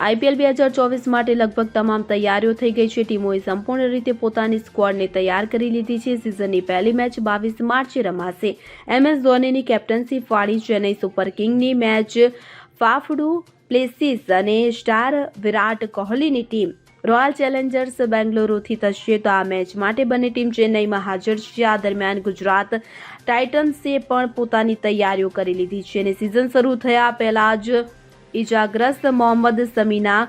IPL બે હજાર ચોવીસ માટે લગભગ તમામ તૈયારીઓ થઈ ગઈ છે. ટીમોએ સંપૂર્ણ રીતે પોતાની સ્ક્વોડને તૈયાર કરી લીધી છે. સિઝનની પહેલી મેચ બાવીસ માર્ચે રમાશે. એમએસ ધોનીની કેપ્ટનશીપ વાળી ચેન્નઈ સુપર કિંગની મેચ ફાફડુ પ્લેસિસ અને સ્ટાર વિરાટ કોહલીની ટીમ રોયલ ચેલેન્જર્સ બેંગલુરુથી થશે. તો આ મેચ માટે બંને ટીમ ચેન્નઈમાં હાજર છે. આ દરમિયાન ગુજરાત ટાઇટન્સે પણ પોતાની તૈયારીઓ કરી લીધી છે અને સિઝન શરૂ થયા પહેલાં જ ઇજાગ્રસ્ત મોહમ્મદ સમીના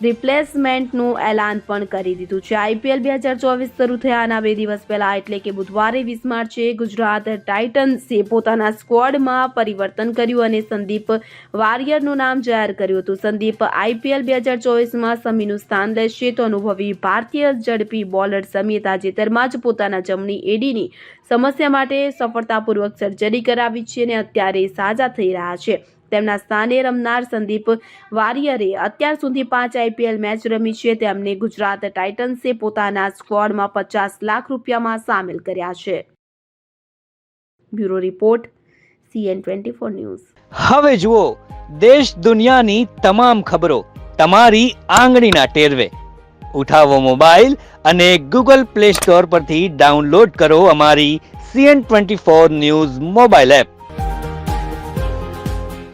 રિપ્લેસમેન્ટનું એલાન પણ કરી દીધું છે. આઈપીએલ બે હજાર ચોવીસ શરૂ થયાના બે દિવસ પહેલા એટલે કે બુધવારે વીસ માર્ચે ગુજરાત ટાઇટન્સે પોતાના સ્ક્વોડમાં પરિવર્તન કર્યું અને સંદીપ વારિયરનું નામ જાહેર કર્યું હતું. સંદીપ આઈપીએલ બે હજાર ચોવીસમાં સમીનું સ્થાન લેશે તો અનુભવી ભારતીય ઝડપી બોલર સમીએ તાજેતરમાં જ પોતાના જમણી એડીની સમસ્યા માટે સફળતાપૂર્વક સર્જરી કરાવી છે અને અત્યારે સાજા થઈ રહ્યા છે. તેમના સ્થાને રમનાર સંદીપ વારિયરે અત્યાર સુધી પાંચ આઈપીએલ મેચ રમી છે. તેમને ગુજરાત ટાઇટન્સે પોતાના સ્ક્વોડમાં પચાસ લાખ રૂપિયામાં સામેલ કર્યા છે. Bureau report, CN twenty four news. હવે જુઓ, દેશ દુનિયાની તમામ ખબરો તમારી આંગળીના ટેરવે. ઉઠાવો મોબાઈલ અને ગૂગલ પ્લે સ્ટોર પરથી ડાઉનલોડ કરો અમારી CN twenty four news mobile app.